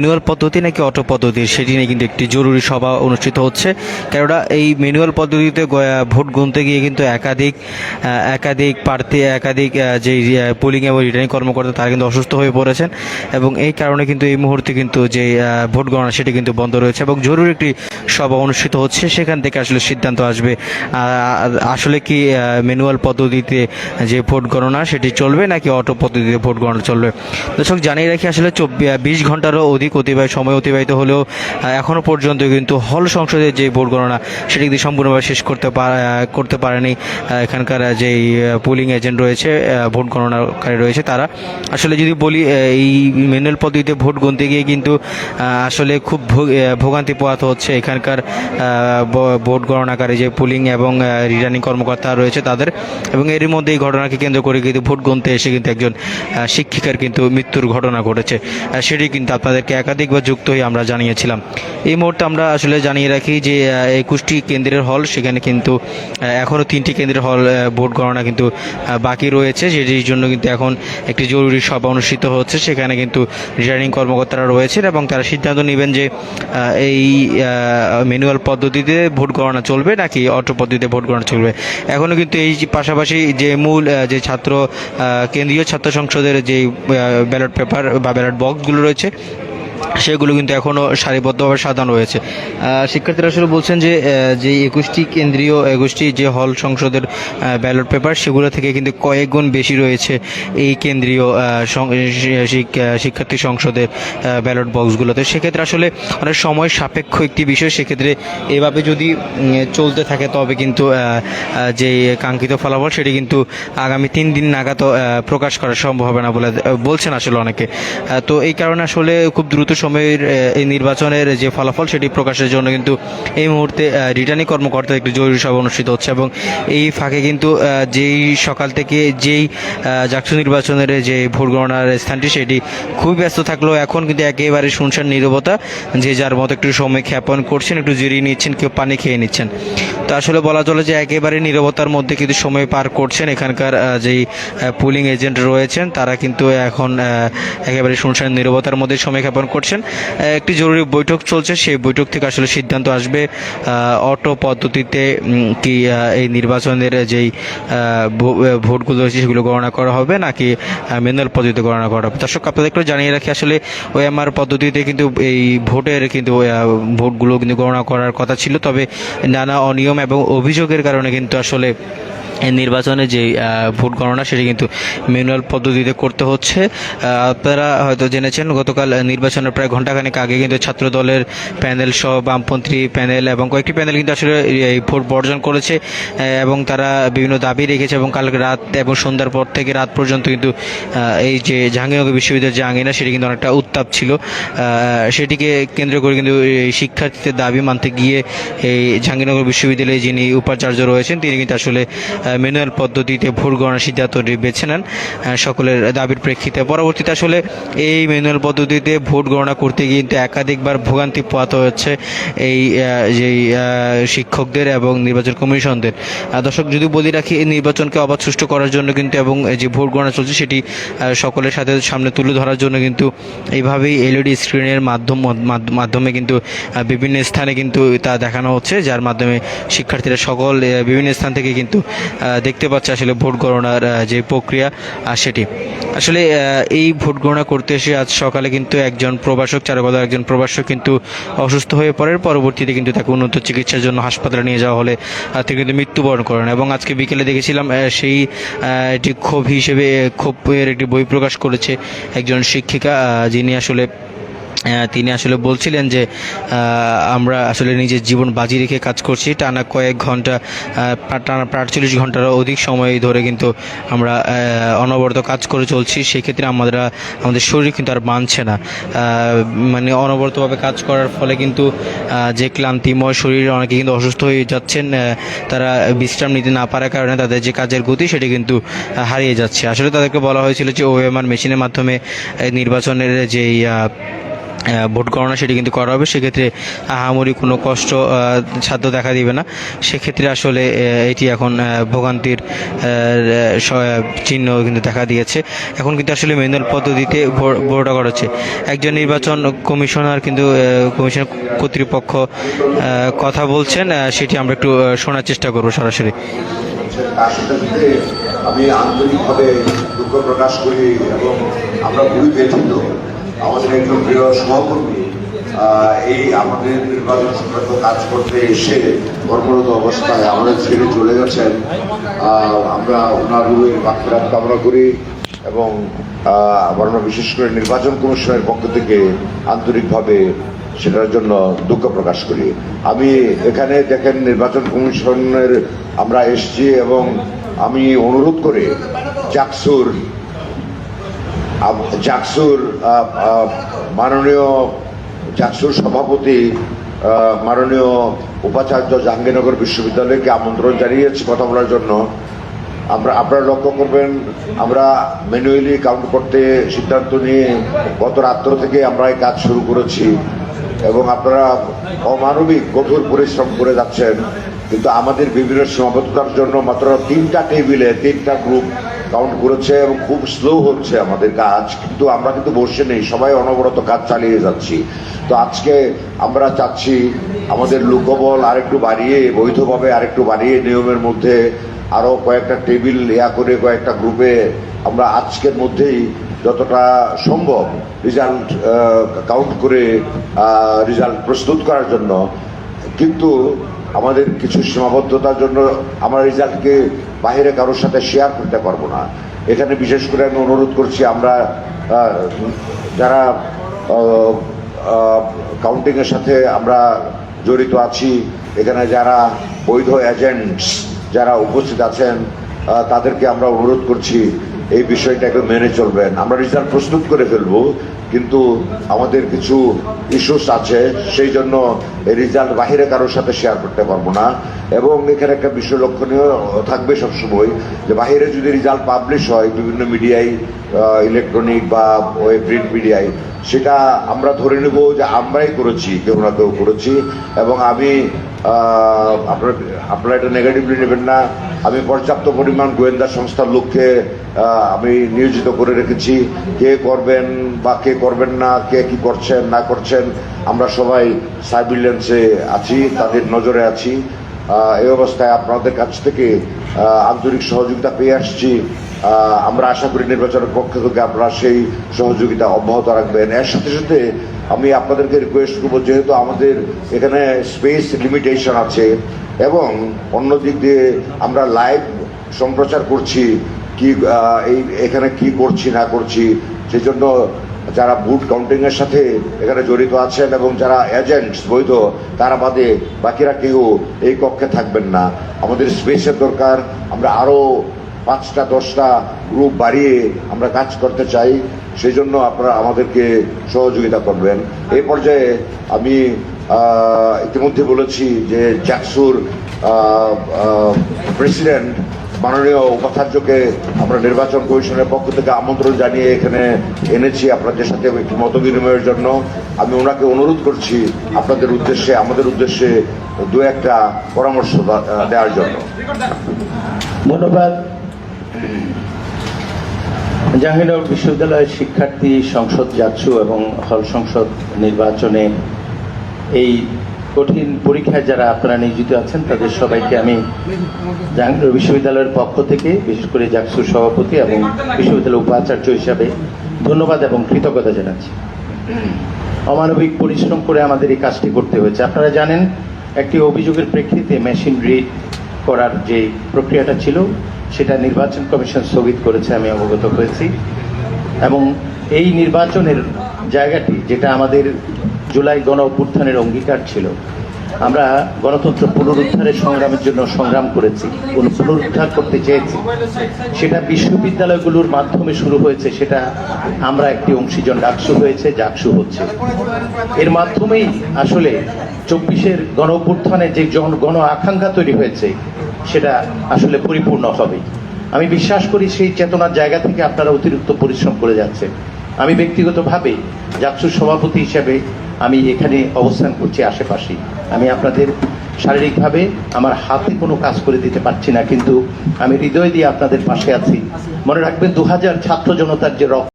Manual পদ্ধতি নাকি auto পদ্ধতি? সেটি নিয়ে কিন্তু একটি জরুরি সভা অনুষ্ঠিত হচ্ছে। কেননা, এই ম্যানুয়াল পদ্ধতিতে ভোট গুনতে গিয়ে কিন্তু একাধিক একাধিক প্রার্থী, একাধিক যে পোলিং এবং রিটার্নিং কর্মকর্তা, তারা কিন্তু অসুস্থ হয়ে পড়েছেন। এবং এই কারণে কিন্তু এই মুহূর্তে কিন্তু যে ভোট গণনা, সেটি কিন্তু বন্ধ রয়েছে এবং জরুরি একটি সভা অনুষ্ঠিত হচ্ছে। সেখান থেকে আসলে সিদ্ধান্ত আসবে। আসলে কি ম্যানুয়াল পদ্ধতিতে যে ভোট গণনা, সেটি চলবে নাকি অটো পদ্ধতিতে ভোট গণনা চলবে? দর্শক, জানিয়ে রাখি আসলে চব্বিশ বিশ ঘন্টারও অধিক অতিবাহিত সময় অতিবাহিত হলেও আহ, এখনও পর্যন্ত কিন্তু হল সংসদের যে ভোট গণনা সেটি কিন্তু সম্পূর্ণভাবে শেষ করতে করতে পারেনি এখানকার যেই পোলিং এজেন্ট রয়েছে ভোট গণনাকারী রয়েছে তারা। আসলে যদি বলি এই ম্যানুয়াল পদ্ধতিতে ভোট গুনতে গিয়ে কিন্তু আসলে খুব ভোগান্তি পোয়াতে হচ্ছে এখানকার ভোট গণনাকারী যে পুলিং এবং রিটার্নিং কর্মকর্তা রয়েছে তাদের। এবং এরই মধ্যে এই ঘটনাকে কেন্দ্র করে কিন্তু ভোট গুনতে এসে কিন্তু একজন শিক্ষিকার কিন্তু মৃত্যুর ঘটনা ঘটেছে। সেটি কিন্তু আপনাদেরকে একাধিকবার যুক্ত হয়ে আমরা জানিয়েছিলাম। এই মুহূর্তে আমরা আসলে জানিয়ে রাখি যে একুশটি কেন্দ্রের হল, সেখানে কিন্তু এখনও তিনটি কেন্দ্রের হল ভোট গণনা কিন্তু বাকি রয়েছে যেটির জন্য কিন্তু এখন একটি জরুরি সভা অনুষ্ঠিত হচ্ছে। সেখানে কিন্তু রিটার্নিং কর্মকর্তারা রয়েছেন এবং তারা সিদ্ধান্ত নেবেন যে এই ম্যানুয়াল পদ্ধতিতে ভোট গণনা চলবে নাকি অটো পদ্ধতিতে ভোট গণনা চলবে। এখনও কিন্তু এই পাশাপাশি যে মূল যে ছাত্র কেন্দ্রীয় ছাত্র সংসদের যে ব্যালট পেপার বা ব্যালট বক্সগুলো রয়েছে সেগুলো কিন্তু এখনও সারিবদ্ধভাবে সাজানো রয়েছে। শিক্ষার্থীরা আসলে বলছেন যে যে একুশটি কেন্দ্রীয় একুশটি যে হল সংসদের ব্যালট পেপার, সেগুলো থেকে কিন্তু কয়েক গুণ বেশি রয়েছে এই কেন্দ্রীয় শিক্ষার্থী সংসদের ব্যালট বক্সগুলোতে। সেক্ষেত্রে আসলে অনেক সময় সাপেক্ষ একটি বিষয়, সেক্ষেত্রে এভাবে যদি চলতে থাকে, তবে কিন্তু যে কাঙ্ক্ষিত ফলাফল, সেটি কিন্তু আগামী তিন দিন নাগাদ প্রকাশ করা সম্ভব হবে না বলে বলছেন আসলে অনেকে। তো এই কারণে আসলে খুব দ্রুত সময়ের এই নির্বাচনের যে ফলাফল সেটি প্রকাশের জন্য কিন্তু এই মুহূর্তে রিটার্নিং কর্মকর্তা একটি জরুরি সভা অনুষ্ঠিত হচ্ছে এবং এই ফাঁকে কিন্তু যেই সকাল থেকে যেই জাকসু নির্বাচনের যে ভোট গণনার স্থানটি সেটি খুবই ব্যস্ত থাকলেও এখন কিন্তু একেবারে শুনশান নীরবতা, যে যার মতো একটু সময় ক্ষেপণ করছেন, একটু জিরিয়ে নিচ্ছেন, কেউ পানি খেয়ে নিচ্ছেন। তো আসলে বলা চলে যে একেবারে নীরবতার মধ্যে কিন্তু সময় পার করছেন। এখানকার যেই পুলিং এজেন্ট রয়েছেন, তারা কিন্তু এখন একেবারে শুনশান নীরবতার মধ্যে সময় ক্ষেপণ করছেন। একটি জরুরি বৈঠক চলছে, সেই বৈঠক থেকে আসলে সিদ্ধান্ত আসবে অটো পদ্ধতিতে কি এই নির্বাচনের যেই ভোটগুলো রয়েছে, সেগুলো গণনা করা হবে, নাকি ম্যানুয়াল পদ্ধতিতে গণনা করা হবে। দর্শক আপনাদেরকে জানিয়ে রাখি, আসলে ওএমআর পদ্ধতিতে কিন্তু এই ভোটের কিন্তু ভোটগুলো কিন্তু গণনা করার কথা ছিল, তবে নানা অনিয়ম এবং অভিযোগের কারণে কিন্তু আসলে নির্বাচনে যে ভোট গণনা সেটি কিন্তু ম্যানুয়াল পদ্ধতিতে করতে হচ্ছে। আপনারা হয়তো জেনেছেন, গতকাল নির্বাচনের প্রায় ঘণ্টাখানেক আগে কিন্তু ছাত্র দলের প্যানেল সহ বামপন্থী প্যানেল এবং কয়েকটি প্যানেল কিন্তু আসলে এই ভোট বর্জন করেছে এবং তারা বিভিন্ন দাবি রেখেছে এবং কালকে রাত এবং সন্ধ্যার পর থেকে রাত পর্যন্ত কিন্তু এই যে জাহাঙ্গীরনগর বিশ্ববিদ্যালয়ের যে আঙিনা সেটি কিন্তু অনেকটা উত্তাপ ছিল। সেটিকে কেন্দ্র করে কিন্তু শিক্ষার্থীদের দাবি মানতে গিয়ে এই জাহাঙ্গীরনগর বিশ্ববিদ্যালয়ে যিনি উপাচার্য রয়েছেন, তিনি কিন্তু আসলে ম্যানুয়াল পদ্ধতিতে ভোট গণনার সিদ্ধান্তটি বেছে নেন সকলের দাবির প্রেক্ষিতে। পরবর্তীতে আসলে এই ম্যানুয়াল পদ্ধতিতে ভোট গণনা করতে গিয়ে কিন্তু একাধিকবার ভোগান্তি পোয়াতে হচ্ছে এই যেই শিক্ষকদের এবং নির্বাচন কমিশনদের। দর্শক, যদি বলি রাখি, এই নির্বাচনকে অবাধ সুষ্ঠু করার জন্য কিন্তু এবং যে ভোট গণনা চলছে সেটি সকলের সাথে সামনে তুলে ধরার জন্য কিন্তু এইভাবেই এলইডি স্ক্রিনের মাধ্যম মাধ্যমে কিন্তু বিভিন্ন স্থানে কিন্তু তা দেখানো হচ্ছে, যার মাধ্যমে শিক্ষার্থীরা সকল বিভিন্ন স্থান থেকে কিন্তু দেখতে পাচ্ছে আসলে ভোট গণনার যে প্রক্রিয়া সেটি। আসলে এই ভোট গণনা করতে এসে আজ সকালে কিন্তু একজন প্রবাসক চারুকলার একজন প্রবাসক কিন্তু অসুস্থ হয়ে পড়ে পরবর্তীতে কিন্তু তাকে উন্নত চিকিৎসার জন্য হাসপাতালে নিয়ে যাওয়া হলে তিনি কিন্তু মৃত্যুবরণ করেন। এবং আজকে বিকেলে দেখেছিলাম সেই একটি ক্ষোভ হিসেবে, ক্ষোভের একটি বই প্রকাশ করেছে একজন শিক্ষিকা যিনি আসলে তিনি আসলে বলছিলেন যে আমরা আসলে নিজের জীবন বাজি রেখে কাজ করছি। টানা কয়েক ঘণ্টা টানা আটচল্লিশ ঘন্টারও অধিক সময় ধরে কিন্তু আমরা অনবরত কাজ করে চলছি। সেক্ষেত্রে আমরা আমাদের শরীর কিন্তু আর মানছে না। মানে অনবরতভাবে কাজ করার ফলে কিন্তু যে ক্লান্তিময় শরীরে অনেকে কিন্তু অসুস্থ হয়ে যাচ্ছেন তারা বিশ্রাম নিতে না পারার কারণে তাদের যে কাজের গতি সেটি কিন্তু হারিয়ে যাচ্ছে। আসলে তাদেরকে বলা হয়েছিল যে, ওএমআর মেশিনের মাধ্যমে নির্বাচনের যেই ভোট গণনা সেটি কিন্তু করা হবে, সেক্ষেত্রে আহামরি কোনো কষ্ট সাধ্য দেখা দিবে না। সেক্ষেত্রে আসলে এটি এখন ভোগান্তির চিহ্ন কিন্তু দেখা দিয়েছে। এখন কিন্তু আসলে ম্যানুয়াল পদ্ধতিতে ভো- ভোটটা করা হচ্ছে। একজন নির্বাচন কমিশনার কিন্তু কমিশন কর্তৃপক্ষ কথা বলছেন সেটি আমরা একটু শোনার চেষ্টা করব সরাসরি। আমি আন্তরিকভাবে দুঃখ প্রকাশ করি এবং আমরা খুবই ব্যথিত। আমাদের একজন প্রিয় সহকর্মী এই আমাদের নির্বাচন সংক্রান্ত কাজ করতে এসে কর্মরত অবস্থায় আমাদের ছেড়ে চলে গেছেন। আমরা ওনার বাক্যরাত কামনা করি এবং আমরা বিশেষ করে নির্বাচন কমিশনের পক্ষ থেকে আন্তরিকভাবে সেটার জন্য দুঃখ প্রকাশ করি। আমি এখানে দেখেন নির্বাচন কমিশনের আমরা এসেছি এবং আমি অনুরোধ করে জাকসুর জাকসুর মাননীয় জাকসুর সভাপতি মাননীয় উপাচার্য জাহাঙ্গীরনগর বিশ্ববিদ্যালয়কে আমন্ত্রণ জানিয়েছি কথা বলার জন্য। আমরা, আপনারা লক্ষ্য করবেন, আমরা ম্যানুয়ালি কাউন্ট করতে সিদ্ধান্ত নিয়ে গত রাত্র থেকে আমরা এই কাজ শুরু করেছি এবং আপনারা অমানবিক কঠোর পরিশ্রম করে যাচ্ছেন। কিন্তু আমাদের বিভিন্ন সীমাবদ্ধতার জন্য মাত্র তিনটা টেবিলে, তিনটা গ্রুপ কাউন্ট করেছে এবং খুব স্লো হচ্ছে আমাদের কাজ, কিন্তু আমরা কিন্তু বসে নেই, সবাই অনবরত কাজ চালিয়ে যাচ্ছি। তো আজকে আমরা চাচ্ছি আমাদের লোকবল আরেকটু বাড়িয়ে, বৈধভাবে আরেকটু বাড়িয়ে নিয়মের মধ্যে আরও কয়েকটা টেবিল ইয়া করে কয়েকটা গ্রুপে আমরা আজকের মধ্যেই যতটা সম্ভব রেজাল্ট কাউন্ট করে রেজাল্ট প্রস্তুত করার জন্য। কিন্তু আমাদের কিছু সীমাবদ্ধতার জন্য আমরা রেজাল্টকে বাইরে কারোর সাথে শেয়ার করতে পারব না। এখানে বিশেষ করে আমি অনুরোধ করছি আমরা যারা কাউন্টিং এর সাথে আমরা জড়িত আছি, এখানে যারা বৈধ এজেন্টস যারা উপস্থিত আছেন তাদেরকে আমরা অনুরোধ করছি এই বিষয়টাকে মেনে চলবেন। আমরা রেজাল্ট প্রস্তুত করে ফেলব। কিন্তু আমাদের কিছু ইস্যুস আছে, সেই জন্য রেজাল্ট বাহিরে কারোর সাথে শেয়ার করতে পারব না। এবং এখানে একটা বিষয় লক্ষণীয় থাকবে সবসময়, যে বাহিরে যদি রেজাল্ট পাবলিশ হয়, বিভিন্ন মিডিয়ায় ইলেকট্রনিক বা ওই প্রিন্ট মিডিয়ায় সেটা আমরা ধরে নেব যে আমরাই করেছি, কেউ না কেউ করেছি। এবং আমি আপনারা আপনারা এটা নেগেটিভলি নেবেন না। আমি পর্যাপ্ত পরিমাণ গোয়েন্দা সংস্থার লোককে আমি নিয়োজিত করে রেখেছি। কে করবেন বা কে করবেন না, কে কি করছেন, না করছেন, আমরা সবাই সার্ভিলেন্সে আছি, তাদের নজরে আছি। এই অবস্থায় আপনাদের কাছ থেকে আন্তরিক সহযোগিতা পেয়ে আসছি। আমরা আশা করি নির্বাচনের পক্ষ থেকে আপনারা সেই সহযোগিতা অব্যাহত রাখবেন। এর সাথে সাথে আমি আপনাদেরকে রিকোয়েস্ট করব, যেহেতু আমাদের এখানে স্পেস লিমিটেশন আছে এবং অন্য দিক দিয়ে আমরা লাইভ সম্প্রচার করছি, কি এই, এখানে কি করছি, না করছি সেই জন্য যারা বুট কাউন্টিংয়ের সাথে এখানে জড়িত আছেন এবং যারা এজেন্টস বৈধ, তারা বাদে বাকিরা কেউ এই কক্ষে থাকবেন না। আমাদের স্পেসের দরকার, আমরা আরও পাঁচটা, দশটা গ্রুপ বাড়িয়ে আমরা কাজ করতে চাই সেই জন্য আপনারা আমাদেরকে সহযোগিতা করবেন। এই পর্যায়ে আমি ইতিমধ্যে বলেছি যে জ্যাকসুর প্রেসিডেন্ট মাননীয় উপাচার্যকে আমরা নির্বাচন কমিশনের পক্ষ থেকে আমন্ত্রণ জানিয়ে এখানে এনেছি আপনাদের সাথে একটু মত বিনিময়ের জন্য। আমি ওনাকে অনুরোধ করছি আপনাদের উদ্দেশ্যে, আমাদের উদ্দেশ্যে দু একটা পরামর্শ দেওয়ার জন্য। ধন্যবাদ। জাহাঙ্গীরনগর বিশ্ববিদ্যালয়ের শিক্ষার্থী সংসদ যাচ্ছু এবং হল সংসদ নির্বাচনে এই কঠিন পরীক্ষায় যারা আপনারা নিয়োজিত আছেন, তাদের সবাইকে আমি জাহাঙ্গীরনগর বিশ্ববিদ্যালয়ের পক্ষ থেকে, বিশেষ করে জাকসুর সভাপতি এবং বিশ্ববিদ্যালয়ের উপাচার্য হিসাবে ধন্যবাদ এবং কৃতজ্ঞতা জানাচ্ছি। অমানবিক পরিশ্রম করে আমাদের এই কাজটি করতে হয়েছে। আপনারা জানেন, একটি অভিযোগের প্রেক্ষিতে মেশিন রিড করার যে প্রক্রিয়াটা ছিল সেটা নির্বাচন কমিশন স্থগিত করেছে, আমি অবগত হয়েছি। এবং এই নির্বাচনের জায়গাটি, যেটা আমাদের জুলাই গণ অভ্যুত্থানের অঙ্গীকার ছিল, আমরা গণতন্ত্র পুনরুদ্ধারের সংগ্রামের জন্য সংগ্রাম করেছি পুন- পুনরুদ্ধার করতে চেয়েছি। সেটা বিশ্ববিদ্যালয়গুলোর মাধ্যমে শুরু হয়েছে, সেটা আমরা একটি অংশীজন ডাকসু হয়েছে, জাকসু হচ্ছে। এর মাধ্যমেই আসলে চব্বিশের গণ যে গণ আকাঙ্ক্ষা তৈরি হয়েছে সেটা আসলে পরিপূর্ণ হবে। আমি বিশ্বাস করি সেই চেতনার জায়গা থেকে আপনারা অতিরিক্ত পরিশ্রম করে যাচ্ছেন। আমি ব্যক্তিগতভাবে জাকসুর সভাপতি হিসেবে আমি এখানে অবস্থান করছি আশেপাশে। আমি আপনাদের শারীরিকভাবে আমার হাতে কোনো কাজ করে দিতে পারছি না, কিন্তু আমি হৃদয় দিয়ে আপনাদের পাশে আছি। মনে রাখবেন দু হাজার ছাত্র জনতার যে রক্ত